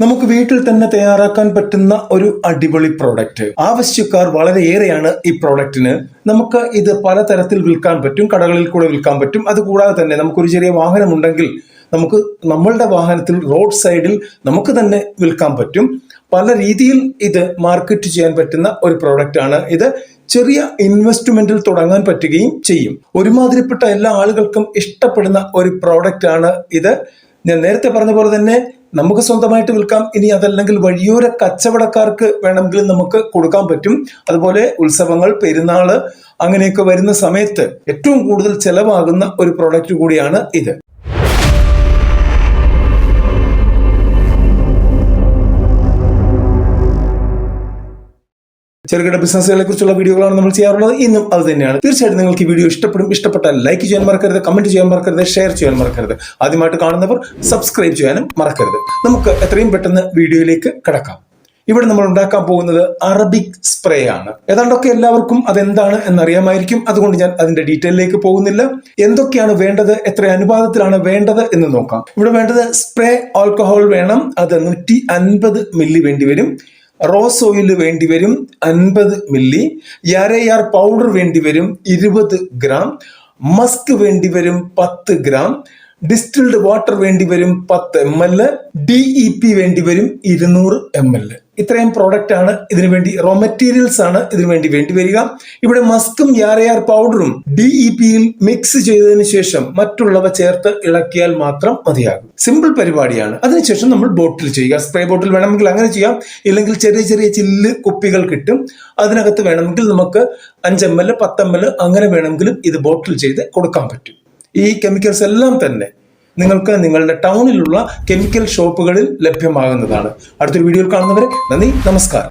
നമുക്ക് വീട്ടിൽ തന്നെ തയ്യാറാക്കാൻ പറ്റുന്ന ഒരു അടിപൊളി പ്രോഡക്റ്റ് ആവശ്യക്കാർ വളരെയേറെയാണ് ഈ പ്രോഡക്റ്റിന് നമുക്ക് ഇത് പലതരത്തിൽ വിൽക്കാൻ പറ്റും കടകളിൽ കൂടെ വിൽക്കാൻ പറ്റും. അതുകൂടാതെ തന്നെ നമുക്കൊരു ചെറിയ വാഹനം ഉണ്ടെങ്കിൽ നമുക്ക് നമ്മളുടെ വാഹനത്തിൽ റോഡ് സൈഡിൽ നമുക്ക് തന്നെ വിൽക്കാൻ പറ്റും. പല രീതിയിൽ ഇത് മാർക്കറ്റ് ചെയ്യാൻ പറ്റുന്ന ഒരു പ്രോഡക്റ്റ് ആണ് ഇത്. ചെറിയ ഇൻവെസ്റ്റ്മെന്റിൽ തുടങ്ങാൻ പറ്റുകയും ചെയ്യും. ഒരുമാതിരിപ്പെട്ട എല്ലാ ആളുകൾക്കും ഇഷ്ടപ്പെടുന്ന ഒരു പ്രോഡക്റ്റ് ആണ് ഇത്. ഞാൻ നേരത്തെ പറഞ്ഞ പോലെ തന്നെ നമുക്ക് സ്വന്തമായിട്ട് വിൽക്കാം. ഇനി അതല്ലെങ്കിൽ വഴിയോര കച്ചവടക്കാർക്ക് വേണമെങ്കിൽ നമുക്ക് കൊടുക്കാൻ പറ്റും. അതുപോലെ ഉത്സവങ്ങൾ പെരുന്നാൾ അങ്ങനെയൊക്കെ വരുന്ന സമയത്ത് ഏറ്റവും കൂടുതൽ ചെലവാകുന്ന ഒരു പ്രോഡക്റ്റ് കൂടിയാണ് ഇത്. ചെറുകിട ബിസിനസ്സുകളെ കുറിച്ചുള്ള വീഡിയോകളാണ് നമ്മൾ ചെയ്യാറുള്ളത്. ഇന്നും അത് തന്നെയാണ്. തീർച്ചയായിട്ടും നിങ്ങൾക്ക് ഈ വീഡിയോ ഇഷ്ടപ്പെടും. ഇഷ്ടപ്പെട്ടാൽ ലൈക്ക് ചെയ്യാൻ മറക്കരുത് കമന്റ് ചെയ്യാൻ മറക്കരുത് ഷെയർ ചെയ്യാൻ മറക്കരുത്. ആദ്യമായിട്ട് കാണുന്നവർ സബ്സ്ക്രൈബ് ചെയ്യാനും മറക്കരുത്. നമുക്ക് എത്രയും പെട്ടെന്ന് വീഡിയോയിലേക്ക് കിടക്കാം. ഇവിടെ നമ്മൾ ഉണ്ടാക്കാൻ പോകുന്നത് അറബിക് സ്പ്രേ ആണ്. ഏതാണ്ടൊക്കെ എല്ലാവർക്കും അതെന്താണ് എന്നറിയാമായിരിക്കും. അതുകൊണ്ട് ഞാൻ അതിന്റെ ഡീറ്റെയിലേക്ക് പോകുന്നില്ല. എന്തൊക്കെയാണ് വേണ്ടത്? എത്ര അനുപാതത്തിലാണ് വേണ്ടത് എന്ന് നോക്കാം. ഇവിടെ വേണ്ടത് സ്പ്രേ ആൽക്കഹോൾ വേണം. അത് നൂറ്റി അൻപത് മില്ലി വേണ്ടി വരും. റോസ് ഓയിൽ വേണ്ടി വരും അൻപത് മില്ലി യാരയാർ പൗഡർ വേണ്ടി വരും ഇരുപത് ഗ്രാം മസ്ക് വേണ്ടി വരും പത്ത് ഗ്രാം ഡിസ്റ്റിൽഡ് വാട്ടർ വേണ്ടി വരും പത്ത് M L D E P വേണ്ടി വരും ഇരുന്നൂറ് എം എൽ. ഇത്രയും പ്രോഡക്റ്റ് ആണ് ഇതിനു വേണ്ടി റോ മെറ്റീരിയൽസ് ആണ് ഇതിനു വേണ്ടി വേണ്ടി വരിക. ഇവിടെ മസ്കും യാറയാർ പൗഡറും ഡി ഇ പിയിൽ മിക്സ് ചെയ്തതിന് ശേഷം മറ്റുള്ളവ ചേർത്ത് ഇളക്കിയാൽ മാത്രം മതിയാകും. സിമ്പിൾ പരിപാടിയാണ്. അതിനുശേഷം നമ്മൾ ബോട്ടിൽ ചെയ്യുക. സ്പ്രേ ബോട്ടിൽ വേണമെങ്കിൽ അങ്ങനെ ചെയ്യാം. ഇല്ലെങ്കിൽ ചെറിയ ചെറിയ ചില്ല് കുപ്പികൾ കിട്ടും. അതിനകത്ത് വേണമെങ്കിൽ നമുക്ക് അഞ്ച് എം എൽ പത്ത് എം എൽ അങ്ങനെ വേണമെങ്കിലും ഇത് ബോട്ടിൽ ചെയ്ത് കൊടുക്കാൻ പറ്റും. ഈ കെമിക്കൽസ് എല്ലാം തന്നെ നിങ്ങൾക്ക് നിങ്ങളുടെ ടൗണിലുള്ള കെമിക്കൽ ഷോപ്പുകളിൽ ലഭ്യമാകുന്നതാണ്. അടുത്തൊരു വീഡിയോയിൽ കാണുന്നവരെ നന്ദി നമസ്കാരം.